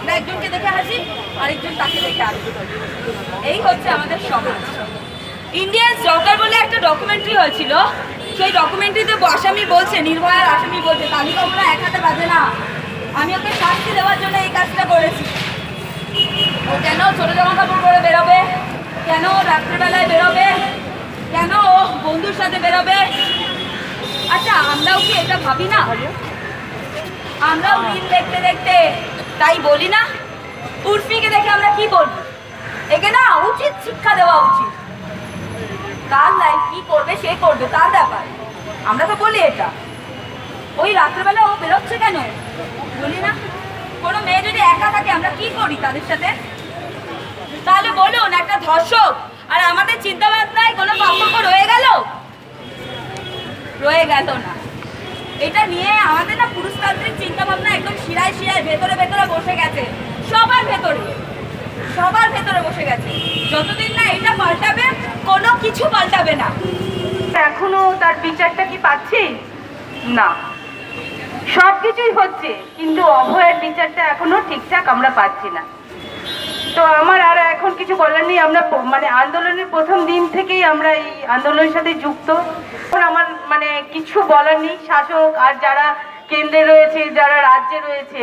আমরা একজনকে দেখে হাসি আরেকজন তাকে দেখে হাসি এই হচ্ছে আমাদের সমাজ। ইন্ডিয়ান সরকার বলে একটা ডকুমেন্টারি হয়েছিল। সেই ডকুমেন্টারিতে আসামি বলছে, নির্ভয়ার আসামি বলছে তালিকা আমরা এক হাতে বাজে না। আমি ওকে শাস্তি দেওয়ার জন্য এই কাজটা করেছি। ও কেন ছোট জামা কাপড় পরে বেরোবে? কেন রাত্রেবেলায় বেরোবে? কেন ও বন্ধুর সাথে বেরোবে? আচ্ছা আমরাও কি এটা ভাবি না? আমরাও রিল দেখতে দেখতে তাই বলি না? উর্ফিকে দেখে আমরা কি বলব? একে না উচিত শিক্ষা দেওয়া উচিত। তার লাইফ কি করবে সে করবে, তার ব্যাপার। আমরা তো বলি এটা। ওই রাত্রেবেলা ও বেরোচ্ছে কেন? বলি না। কোনো মেয়ে যদি একা থাকে, আমরা কি করি তাদের সাথে? তাহলে বলুন, একটা ধর্ষক আর আমাদের চিন্তা ভাবনায় এটা নিয়ে আমাদের না পুরুষতান্ত্রিক চিন্তা ভাবনা একদম শিরায় শিরায় ভেতরে ভেতরে বসে গেছে। সবার ভেতরে। সবার ভেতরে বসে গেছে। যতদিন না এটা পাল্টাবে, কোনো কিছু পাল্টাবে না। এখনও তার বিচারটা কি পাচ্ছি? না। সব কিছুই হচ্ছে, কিন্তু অভয়ের বিচারটা এখনও ঠিকঠাক আমরা পাচ্ছি না। তো আমার আর এখন কিছু বলার নেই। আমরা মানে আন্দোলনের প্রথম দিন থেকেই আমরা এই আন্দোলনের সাথে যুক্ত। আমার কিছু বলার নেই। শাসক আর যারা কেন্দ্রে রয়েছে, যারা রাজ্যে রয়েছে,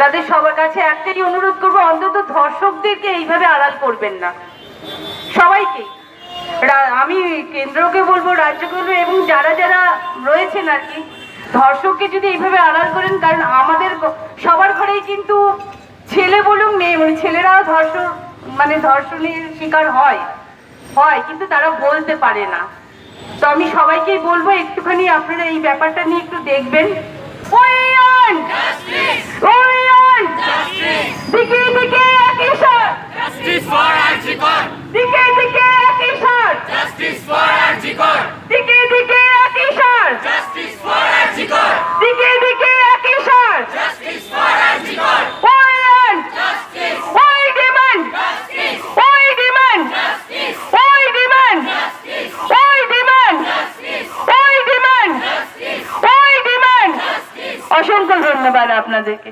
তাদের সবার কাছে একটাই অনুরোধ করব, অন্তত ধর্ষকদেরকে এইভাবে আড়াল করবেন না। সবাইকেই আমি কেন্দ্রকে বলব, রাজ্যকে বলব, এবং যারা যারা রয়েছেন আর কি, ধর্ষককে যদি এইভাবে আড়াল করেন, কারণ আমাদের সবার ঘরেই কিন্তু ছেলে বলুন, মেয়ে মানে ছেলেরাও ধর্ষণ মানে ধর্ষণের শিকার হয়। হয়, কিন্তু তারা বলতে পারে না। তো আমি সবাইকেই বলব একটুখানি আপনারা এই ব্যাপারটা নিয়ে একটু দেখবেন। অসংখ্য ধন্যবাদ আপনাদেরকে।